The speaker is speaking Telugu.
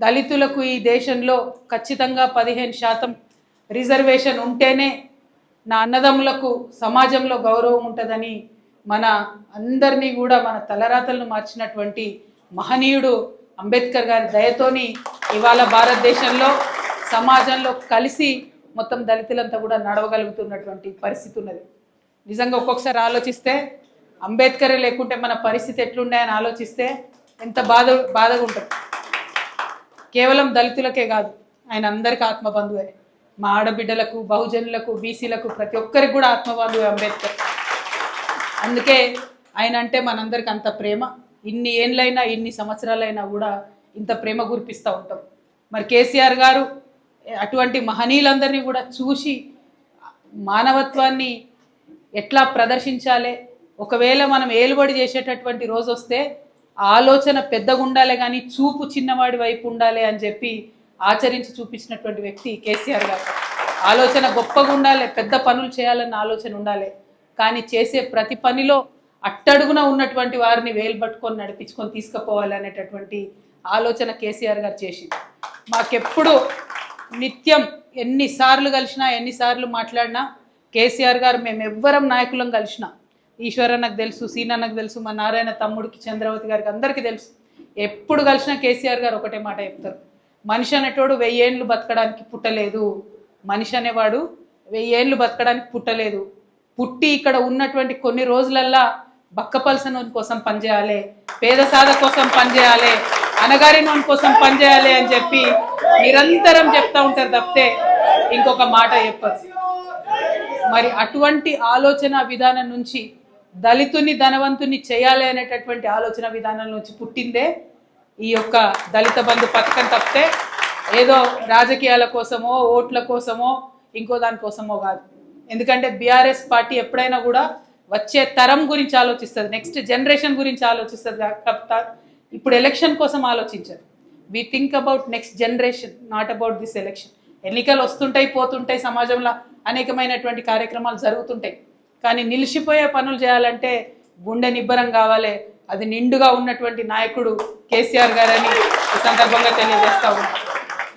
దళితులకు ఈ దేశంలో ఖచ్చితంగా పదిహేను శాతం రిజర్వేషన్ ఉంటేనే నా అన్నదమ్ములకు సమాజంలో గౌరవం ఉంటుందని మన అందరినీ కూడా మన తలరాతలను మార్చినటువంటి మహనీయుడు అంబేద్కర్ గారి దయతోని ఇవాళ భారతదేశంలో సమాజంలో కలిసి మొత్తం దళితులంతా కూడా నడవగలుగుతున్నటువంటి పరిస్థితి ఉన్నది. నిజంగా ఒక్కొక్కసారి ఆలోచిస్తే అంబేద్కరే లేకుంటే మన పరిస్థితి ఎట్లుండే అని ఆలోచిస్తే ఎంత బాధ బాధగా ఉంటుంది. కేవలం దళితులకే కాదు ఆయన అందరికీ ఆత్మబంధువే. మా ఆడబిడ్డలకు బహుజనులకు బీసీలకు ప్రతి ఒక్కరికి కూడా ఆత్మబంధువే అంబేద్కర్. అందుకే ఆయన అంటే మనందరికి అంత ప్రేమ. ఇన్ని ఏళ్ళైనా ఇన్ని సంవత్సరాలైనా కూడా ఇంత ప్రేమ గురిపిస్తూ ఉంటాం. మరి కేసీఆర్ గారు అటువంటి మహనీయులందరినీ కూడా చూసి మానవత్వాన్ని ఎట్లా ప్రదర్శించాలి? ఒకవేళ మనం ఏలుబడి చేసేటటువంటి రోజు వస్తే ఆలోచన పెద్దగా ఉండాలి కానీ చూపు చిన్నవాడి వైపు ఉండాలి అని చెప్పి ఆచరించి చూపించినటువంటి వ్యక్తి కేసీఆర్ గారు. ఆలోచన గొప్పగా ఉండాలి పెద్ద పనులు చేయాలన్న ఆలోచన ఉండాలి. కానీ చేసే ప్రతి పనిలో అట్టడుగున ఉన్నటువంటి వారిని వేలు పట్టుకొని నడిపించుకొని తీసుకుపోవాలి అనేటటువంటి ఆలోచన కేసీఆర్ గారు చేసింది. మాకెప్పుడు నిత్యం ఎన్నిసార్లు కలిసినా ఎన్నిసార్లు మాట్లాడినా కేసీఆర్ గారు మేము ఎవ్వరం నాయకులం కలిసినా ఈశ్వరన్నకు తెలుసు సీనన్నకు తెలుసు మా నారాయణ తమ్ముడికి చంద్రవతి గారికి అందరికీ తెలుసు. ఎప్పుడు కలిసినా కేసీఆర్ గారు ఒకటే మాట చెప్తారు. మనిషి అనేటోడు వెయ్యేండ్లు బతకడానికి పుట్టలేదు. మనిషి అనేవాడు వెయ్యేండ్లు బతకడానికి పుట్టలేదు. పుట్టి ఇక్కడ ఉన్నటువంటి కొన్ని రోజులల్లా బక్కపలసనోని కోసం పనిచేయాలి పేద సాధ కోసం పనిచేయాలి అనగారినోని కోసం పనిచేయాలి అని చెప్పి నిరంతరం చెప్తా ఉంటారు తప్పితే ఇంకొక మాట చెప్పరు. మరి అటువంటి ఆలోచన విధానం నుంచి దళితుని ధనవంతుని చేయాలి అనేటటువంటి ఆలోచన విధానం నుంచి పుట్టిందే ఈ యొక్క దళిత బంధు పథకం తప్పితే ఏదో రాజకీయాల కోసమో ఓట్ల కోసమో ఇంకో దానికోసమో కాదు. ఎందుకంటే బీఆర్ఎస్ పార్టీ ఎప్పుడైనా కూడా వచ్చే తరం గురించి ఆలోచిస్తుంది నెక్స్ట్ జనరేషన్ గురించి ఆలోచిస్తుంది తప్ప ఇప్పుడు ఎలక్షన్ కోసం ఆలోచించదు. We think about next generation not about this election ఎన్నికలు వస్తుంటాయి పోతుంటాయి సమాజంలో అనేకమైనటువంటి కార్యక్రమాలు జరుగుతుంటాయి. కానీ నిలిచిపోయే పనులు చేయాలంటే గుండె నిబ్బరం కావాలి. అది నిండుగా ఉన్నటువంటి నాయకుడు కేసీఆర్ గారని ఈ సందర్భంగా తెలియజేస్తా ఉన్నాను